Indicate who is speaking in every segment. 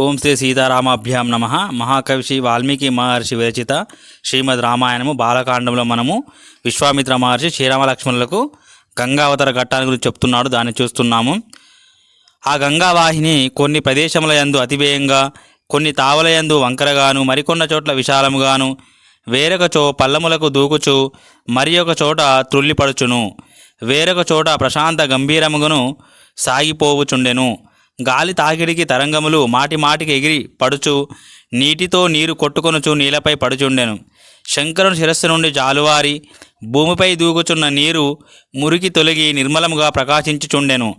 Speaker 1: ఓం శ్రీ సీతారామాభ్యాం నమ. మహాకవి శ్రీ వాల్మీకి మహర్షి విరచిత శ్రీమద్ రామాయణము బాలకాండంలో మనము విశ్వామిత్ర మహర్షి శ్రీరామలక్ష్మణులకు గంగావతర ఘట్టాన్ని గురించి చెప్తున్నాడు దాన్ని చూస్తున్నాము. ఆ గంగావాహిని కొన్ని ప్రదేశముల యందు అతివేయంగా కొన్ని తావలయందు వంకరగాను మరికొన్న చోట్ల విశాలముగాను వేరొక చో పల్లములకు దూకుచు మరి ఒక చోట త్రుల్లిపడుచును వేరొక చోట ప్రశాంత గంభీరముగాను సాగిపోవుచుండెను. గాలి తాకిడికి తరంగములు మాటి మాటికి ఎగిరి పడుచు నీటితో నీరు కొట్టుకొనుచు నీలపై పడుచుండెను. శంకరుని శిరస్సు నుండి జాలువారి భూమిపై దూకుచున్న నీరు మురికి తొలగి నిర్మలముగా ప్రకాశించుచుండెను.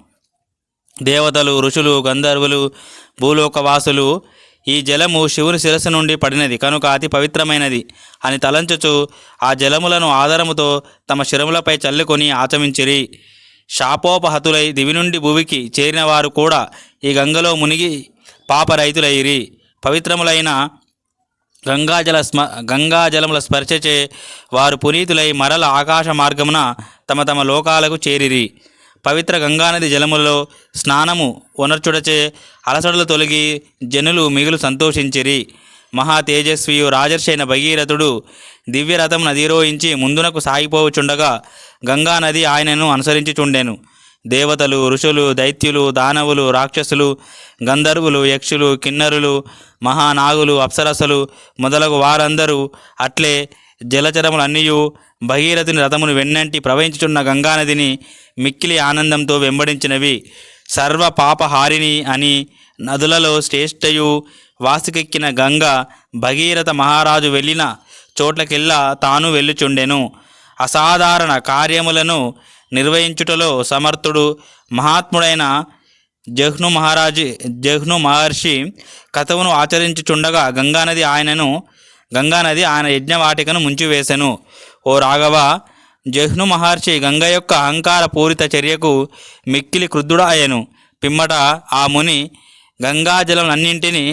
Speaker 1: దేవతలు ఋషులు గంధర్వులు భూలోకవాసులు ఈ జలము శివుని శిరస్సు నుండి పడినది కనుక అతి పవిత్రమైనది అని తలంచుచు ఆ జలములను ఆధారముతో తమ శిరములపై చల్లుకొని ఆచమించిరి. శాపోపహతులై దివి నుండి భువికి చేరిన వారు కూడా ఈ గంగలో మునిగి పాపరైతులైరి పవిత్రములైన గంగాజల స్మ గంగాజలముల స్పర్శచే వారు పునీతులై మరల ఆకాశ మార్గమున తమ తమ లోకాలకు చేరిరి. పవిత్ర గంగానది జలములలో స్నానము వనర్చుడచే అలసడలు తొలగి జనులు మిగులు సంతోషించిరి. మహా తేజస్వియు రాజర్షి భగీరథుడు దివ్యరథం అధిరోహించి ముందునకు సాగిపోవుచుండగా గంగానది ఆయనను అనుసరించుచుండెను. దేవతలు ఋషులు దైత్యులు దానవులు రాక్షసులు గంధర్వులు యక్షులు కిన్నరులు మహానాగులు అప్సరసలు మొదలగు వారందరూ అట్లే జలచరములన్నీయు భగీరథుని రథమును వెన్నంటి ప్రవహించుచున్న గంగానదిని మిక్కిలి ఆనందంతో వెంబడించినవి. సర్వ పాపహారిణి అని నదులలో శ్రేష్టయు వాసుకెక్కిన గంగ భగీరథ మహారాజు వెళ్ళిన చోట్లకెల్లా తాను వెళ్ళుచుండెను. అసాధారణ కార్యములను నిర్వహించుటలో సమర్థుడు మహాత్ముడైన జహ్ను మహారాజు జహ్ను మహర్షి కథవును ఆచరించుచుండగా గంగానది ఆయనను గంగానది ఆయన యజ్ఞవాటికను ముంచివేశను ఓ రాఘవ జహ్ను మహర్షి గంగ యొక్క అహంకార పూరిత చర్యకు మిక్కిలి క్రుద్ధుడాయను పిమ్మట ఆ ముని గంగాజలం అన్నింటినీ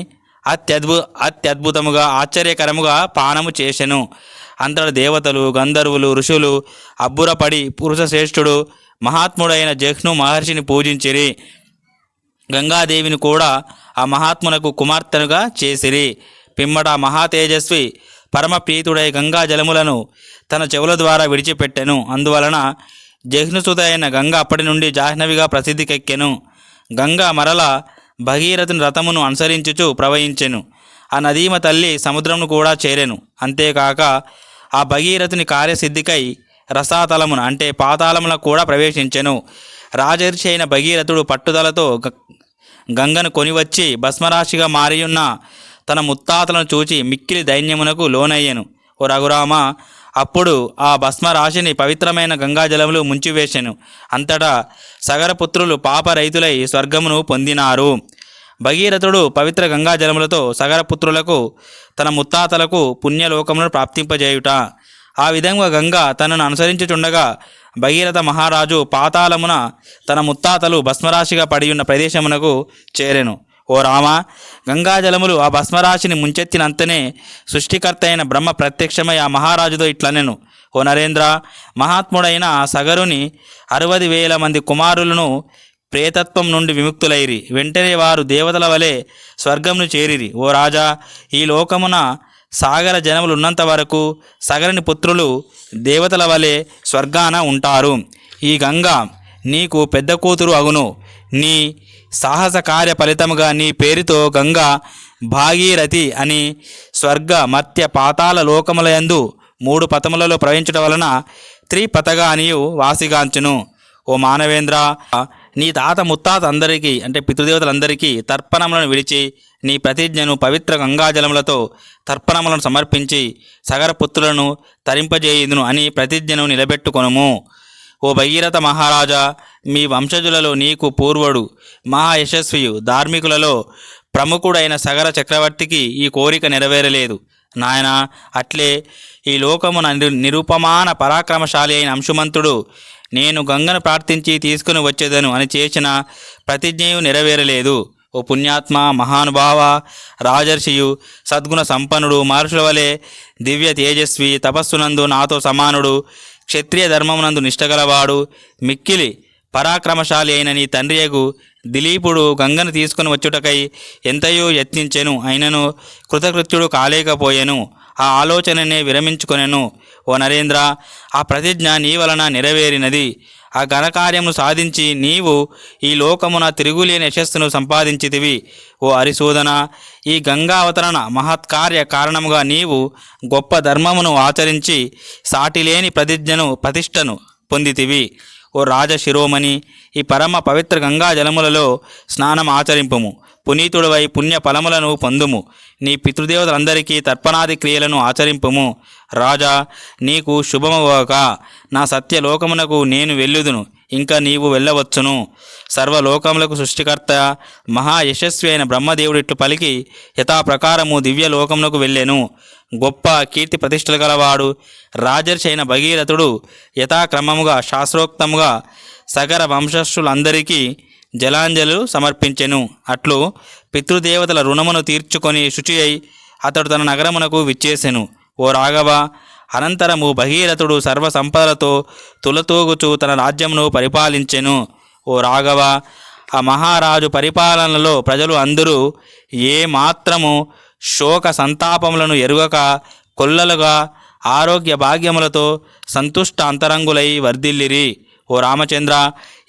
Speaker 1: అత్యద్భు అత్యద్భుతముగా ఆశ్చర్యకరముగా పానము చేసెను. అంతట దేవతలు గంధర్వులు ఋషులు అబ్బురపడి పురుషశ్రేష్ఠుడు మహాత్ముడైన జహ్ను మహర్షిని పూజించిరి. గంగాదేవిని కూడా ఆ మహాత్మునకు కుమార్తెనుగా చేసిరి. పిమ్మట మహాతేజస్వి పరమప్రీతుడై గంగా జలములను తన చెవుల ద్వారా విడిచిపెట్టెను. అందువలన జహ్నుసుత అయిన గంగ అప్పటి నుండి జాహ్నవిగా ప్రసిద్ధికెక్కెను. గంగ మరల భగీరథుని రథమును అనుసరించుచు ప్రవహించెను. ఆ నదీమ తల్లి సముద్రమును కూడా చేరెను. అంతేకాక ఆ భగీరథుని కార్యసిద్ధికై రసాతలమున అంటే పాతాళమున కూడా ప్రవేశించెను. రాజర్షి అయిన భగీరథుడు పట్టుదలతో గ- గంగను కొనివచ్చి భస్మరాశిగా మారియున్న తన ముత్తాతలను చూచి మిక్కిలి దైన్యమునకు లోనయ్యెను. ఓ రఘురామ అప్పుడు ఆ భస్మరాశిని పవిత్రమైన గంగాజలములు ముంచివేశాను అంతటా సగరపుత్రులు పాప రైతులై స్వర్గమును పొందినారు. భగీరథుడు పవిత్ర గంగాజలములతో సగరపుత్రులకు తన ముత్తాతలకు పుణ్యలోకమును ప్రాప్తింపజేయుట. ఆ విధంగా గంగ తనను అనుసరించుచుండగా భగీరథ మహారాజు పాతాళమున తన ముత్తాతలు భస్మరాశిగా పడియున్న ప్రదేశమునకు చేరెను. ఓ రామ గంగాజలములు ఆ భస్మరాశిని ముంచెత్తినంతనే సృష్టికర్త అయిన బ్రహ్మ ప్రత్యక్షమై ఆ మహారాజుతో ఇట్లనెను ఓ నరేంద్ర మహాత్ముడైన ఆ సగరుని అరవది వేల మంది కుమారులను ప్రేతత్వం నుండి విముక్తులైరి. వెంటనే వారు దేవతల వలె స్వర్గంను చేరిరి. ఓ రాజా ఈ లోకమున సాగర జనములు ఉన్నంత వరకు సగరుని పుత్రులు దేవతల వలె స్వర్గాన ఉంటారు. ఈ గంగ నీకు పెద్ద కూతురు అగును. నీ సాహస కార్య ఫలితముగా నీ పేరుతో గంగా భాగీరథి అని స్వర్గ మత్య పాతాల లోకములయందు మూడు పతములలో ప్రవహించడం వలన త్రిపతగా అనియు వాసిగాంచును. ఓ మానవేంద్ర నీ తాత ముత్తాత అందరికీ అంటే పితృదేవతలందరికీ తర్పణములను విడిచి నీ ప్రతిజ్ఞను పవిత్ర గంగాజలములతో తర్పణములను సమర్పించి సగరపుత్రులను తరింపజేయుదును అని ప్రతిజ్ఞను నిలబెట్టుకొనుము. ఓ భగీరథ మహారాజా మీ వంశజులలో నీకు పూర్వుడు మహాయశస్వియు ధార్మికులలో ప్రముఖుడైన సగర చక్రవర్తికి ఈ కోరిక నెరవేరలేదు. నాయన అట్లే ఈ లోకమున నిరూపమాన నిరుపమాన పరాక్రమశాలి అయిన అంశుమంతుడు నేను గంగను ప్రార్థించి తీసుకుని వచ్చేదను అని చేసిన ప్రతిజ్ఞయు నెరవేరలేదు. ఓ పుణ్యాత్మ మహానుభావ రాజర్షియు సద్గుణ సంపన్నుడు మహర్షుల వలె దివ్య తేజస్వి తపస్సునందు నాతో సమానుడు క్షత్రియ ధర్మమునందు నిష్టగలవాడు మిక్కిలి పరాక్రమశాలి అయిన నీ తండ్రియగు దిలీపుడు గంగను తీసుకుని వచ్చుటకై ఎంతయో యత్నించెను. అయినను కృతకృత్యుడు కాలేకపోయెను. ఆ ఆలోచననే విరమించుకొనెను. ఓ నరేంద్ర ఆ ప్రతిజ్ఞ నీ వలన నెరవేరినది. ఆ ఘనకార్యమును సాధించి నీవు ఈ లోకమున తిరుగులేని యశస్సును సంపాదించితివి. ఓ హరిశోధన ఈ గంగా అవతరణ మహత్కార్య కారణముగా నీవు గొప్ప ధర్మమును ఆచరించి సాటిలేని ప్రతిజ్ఞను ప్రతిష్టను పొందితివి. ఓ రాజశిరోమణి ఈ పరమ పవిత్ర గంగా జలములలో స్నానం ఆచరింపుము. పునీతుడవై పుణ్య ఫలములను పొందుము. నీ పితృదేవతలందరికీ తర్పణాది క్రియలను ఆచరింపుము. రాజా నీకు శుభమవక నా సత్యలోకమునకు నేను వెళ్ళుదును. ఇంకా నీవు వెళ్ళవచ్చును. సర్వలోకములకు సృష్టికర్త మహా యశస్వి అయిన బ్రహ్మదేవుడు ఇట్లు పలికి యథాప్రకారము దివ్యలోకములకు వెళ్ళెను. గొప్ప కీర్తి ప్రతిష్టలు గలవాడు రాజర్షి అయిన భగీరథుడు యథాక్రమముగా శాస్త్రోక్తముగా సగర వంశస్థులందరికీ జలాంజలు సమర్పించెను. అట్లు పితృదేవతల రుణమును తీర్చుకొని శుచి అయి అతడు తన నగరమునకు విచ్చేసెను. ఓ రాఘవ అనంతరము భగీరథుడు సర్వ సంపదలతో తులతూగుచు తన రాజ్యమును పరిపాలించెను. ఓ రాఘవ ఆ మహారాజు పరిపాలనలో ప్రజలు అందరూ ఏ మాత్రము శోక సంతాపములను ఎరుగక కొల్లలుగా ఆరోగ్య భాగ్యములతో సంతుష్ట అంతరంగులై వర్ధిల్లిరి. ఓ రామచంద్ర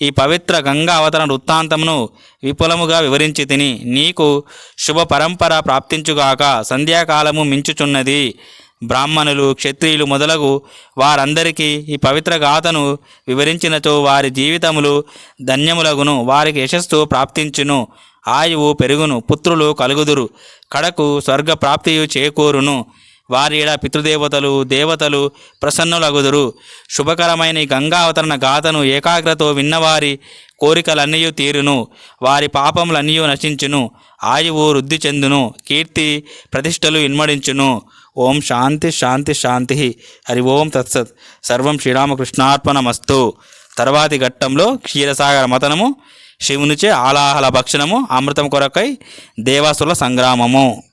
Speaker 1: ఈ పవిత్ర గంగా అవతరణ వృత్తాంతమును విపులముగా వివరించి తిని నీకు శుభ పరంపర ప్రాప్తించుగాక సంధ్యాకాలము మించుచున్నది. బ్రాహ్మణులు క్షత్రియులు మొదలగు వారందరికీ ఈ పవిత్ర గాథను వివరించినచో వారి జీవితములు ధన్యములగును వారికి యశస్సు ప్రాప్తించును ఆయువు పెరుగును పుత్రులు కలుగుదురు కడకు స్వర్గ ప్రాప్తియు చేకూరును వారిడ పితృదేవతలు దేవతలు ప్రసన్నులగుదురు. శుభకరమైన గంగా అవతరణ గాథను ఏకాగ్రతో విన్నవారి కోరికలన్నీ తీరును వారి పాపములన్నీ నశించును ఆయువు వృద్ధి చెందును కీర్తి ప్రతిష్టలు ఇన్మడించును. ఓం శాంతి శాంతి శాంతి. హరి ఓం తత్సత్. సర్వం శ్రీరామకృష్ణార్పణమస్తు. తర్వాతి ఘట్టంలో క్షీరసాగర మతనము శివునిచే ఆలాహల భక్షణము అమృతం కొరకై దేవాసుల సంగ్రామము.